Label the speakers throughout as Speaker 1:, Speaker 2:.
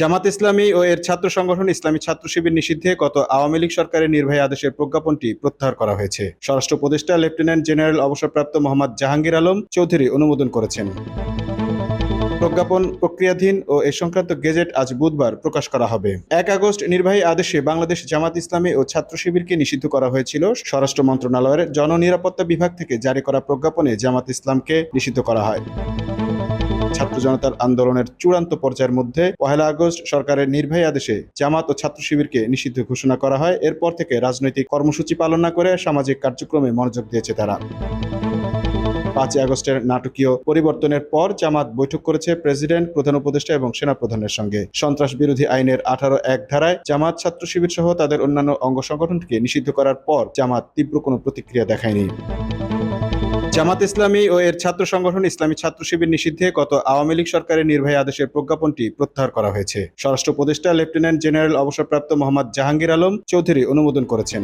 Speaker 1: জামাত ইসলামী ও এর ছাত্র সংগঠন ইসলামী ছাত্র শিবির নিষিদ্ধে গত আওয়ামী লীগ সরকারের নির্বাহী আদেশের প্রজ্ঞাপনটি প্রত্যাহার করা হয়েছে। স্বরাষ্ট্র উপদেষ্টা লেফটেন্যান্ট জেনারেল অবসরপ্রাপ্ত মোহাম্মদ জাহাঙ্গীর আলম চৌধুরী অনুমোদন করেছেন। প্রজ্ঞাপন প্রক্রিয়াধীন ও এ সংক্রান্ত গেজেট আজ বুধবার প্রকাশ করা হবে। এক আগস্ট নির্বাহী আদেশে বাংলাদেশ জামাত ইসলামী ও ছাত্র শিবিরকে নিষিদ্ধ করা হয়েছিল। স্বরাষ্ট্র মন্ত্রণালয়ের জননিরাপত্তা বিভাগ থেকে জারি করা প্রজ্ঞাপনে জামাত ইসলামকে নিষিদ্ধ করা হয়। ছাত্র জনতার আন্দোলনের চূড়ান্ত পর্যায়ের মধ্যে পহেলা আগস্ট সরকারের নির্বাহী আদেশে জামাত ও ছাত্র শিবিরকে নিষিদ্ধ ঘোষণা করা হয়। এরপর থেকে রাজনৈতিক কর্মসূচি পালন না করে সামাজিক কার্যক্রমে মনোযোগ দিয়েছে তারা। পাঁচই আগস্টের নাটকীয় পরিবর্তনের পর জামাত বৈঠক করেছে প্রেসিডেন্ট, প্রধান উপদেষ্টা এবং সেনাপ্রধানের সঙ্গে। সন্ত্রাস বিরোধী আইনের আঠারো এক ধারায় জামাত, ছাত্র শিবির সহ তাদের অন্যান্য অঙ্গ সংগঠনকে নিষিদ্ধ করার পর জামাত তীব্র কোনো প্রতিক্রিয়া দেখায়নি। জামাত ইসলামী ও এর ছাত্র সংগঠন ইসলামী ছাত্র শিবির নিষিদ্ধে গত আওয়ামী লীগ সরকারের নির্বাহী আদেশের প্রজ্ঞাপনটি প্রত্যাহার করা হয়েছে। স্বরাষ্ট্র উপদেষ্টা লেফটেন্যান্ট জেনারেল অবসরপ্রাপ্ত মোহাম্মদ জাহাঙ্গীর আলম চৌধুরী অনুমোদন করেছেন।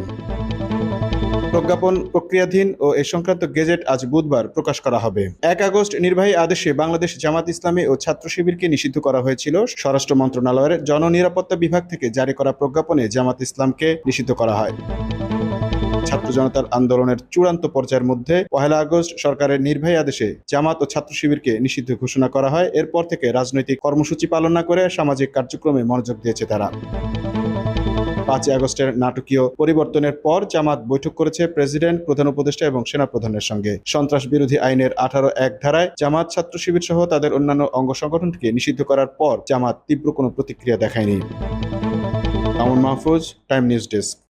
Speaker 1: প্রজ্ঞাপন প্রক্রিয়াধীন ও এ সংক্রান্ত গেজেট আজ বুধবার প্রকাশ করা হবে। এক আগস্ট নির্বাহী আদেশে বাংলাদেশ জামাত ইসলামী ও ছাত্র শিবিরকে নিষিদ্ধ করা হয়েছিল। স্বরাষ্ট্র মন্ত্রণালয়ের জননিরাপত্তা বিভাগ থেকে জারি করা প্রজ্ঞাপনে জামাত ইসলামকে নিষিদ্ধ করা হয়। ছাত্র জনতার আন্দোলনের চূড়ান্ত পর্যায়ের মধ্যে পহেলা আগস্ট সরকারের নির্বাহী আদেশে জামাত ও ছাত্র শিবিরকে নিষিদ্ধ ঘোষণা করা হয়। এরপর থেকে রাজনৈতিক কর্মসূচি পালন না করে সামাজিক কার্যক্রমে মনোযোগ দিয়েছে তারা। পাঁচই আগস্টের নাটকীয় পরিবর্তনের পর জামাত বৈঠক করেছে প্রেসিডেন্ট, প্রধান উপদেষ্টা এবং সেনাপ্রধানের সঙ্গে। সন্ত্রাস বিরোধী আইনের আঠারো এক ধারায় জামাত, ছাত্র শিবির সহ তাদের অন্যান্য অঙ্গ সংগঠনকে নিষিদ্ধ করার পর জামাত তীব্র কোনো প্রতিক্রিয়া দেখায়নি। Mahfuz, time news desk.